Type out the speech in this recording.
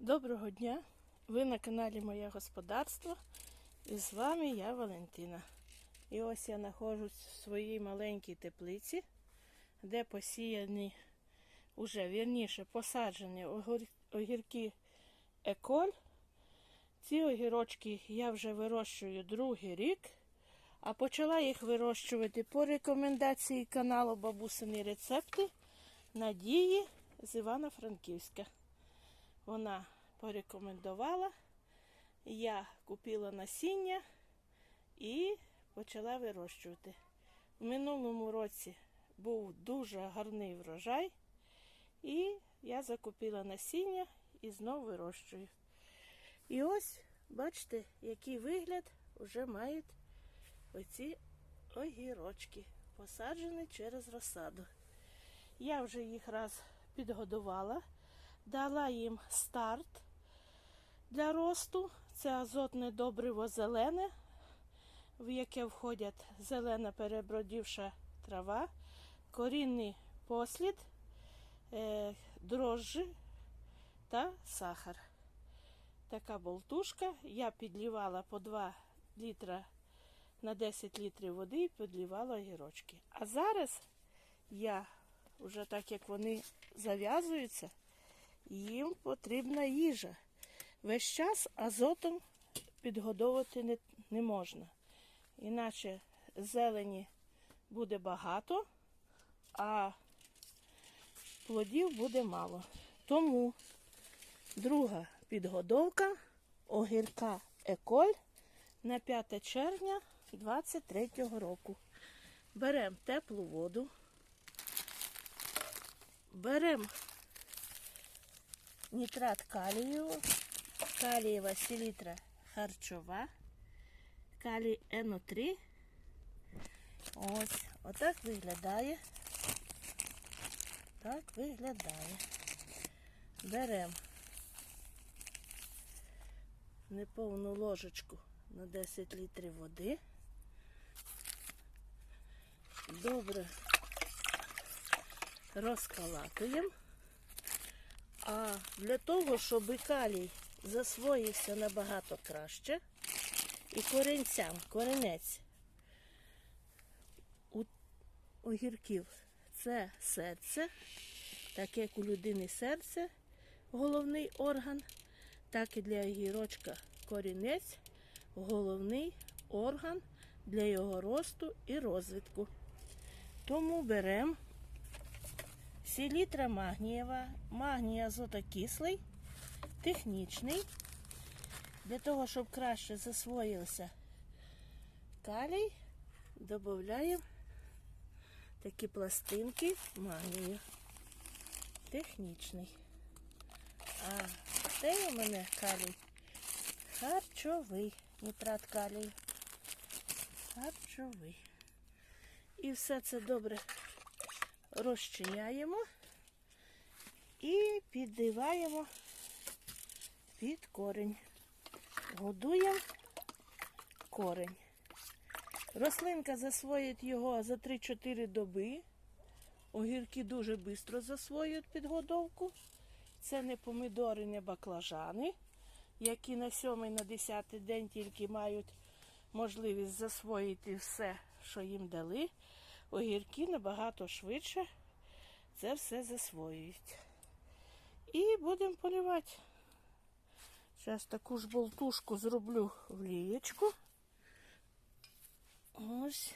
Доброго дня! Ви на каналі Моє Господарство і з вами я Валентина. І ось я знаходжусь в своїй маленькій теплиці, де посіяні, уже вірніше посаджені огірки Еколь. Ці огірочки я вже вирощую другий рік, а почала їх вирощувати по рекомендації каналу Бабусині рецепти Надії з Івано-Франківська. Вона порекомендувала, я купила насіння і почала вирощувати. В минулому році був дуже гарний врожай, і я закупила насіння і знову вирощую. І ось, бачите, який вигляд вже мають оці огірочки, посаджені через розсаду. Я вже їх раз підгодувала, дала їм старт для росту. Це азотне добриво зелене, в яке входять зелена перебродівша трава, корінний послід, е, дрожжі та сахар. Така болтушка. Я підлівала по 2 літра на 10 літрів води і підлівала огірочки. А зараз я вже так як вони зав'язуються, їм потрібна їжа. Весь час азотом підгодовувати не, не можна. Іначе зелені буде багато, а плодів буде мало. Тому друга підгодовка огірка Еколь на 5 червня 23 року. Беремо теплу воду. Беремо нітрат калію, калієва селітра харчова, калій НО3. Ось, отак виглядає. Так виглядає. Беремо неповну ложечку на 10 літрів води. Добре розкалатуємо. А для того, щоб калій засвоївся набагато краще, і корінцям, корінець у огірків це серце, так як у людини серце, головний орган, так і для огірочка корінець, головний орган для його росту і розвитку. Тому беремо селітра магнієва, магній азотокислий, технічний. Для того, щоб краще засвоївся калій, додаємо такі пластинки магнію. Технічний. А це у мене калій харчовий, нітрат калію. Харчовий. І все це добре розчиняємо і підливаємо під корінь. Годуємо корінь. Рослинка засвоїть його за 3-4 доби. Огірки дуже швидко засвоюють підгодовку. Це не помідори, не баклажани, які на 7 на 10 день тільки мають можливість засвоїти все, що їм дали. Огірки набагато швидше це все засвоюють. І будемо поливати. Зараз таку ж болтушку зроблю в лієчку. Ось.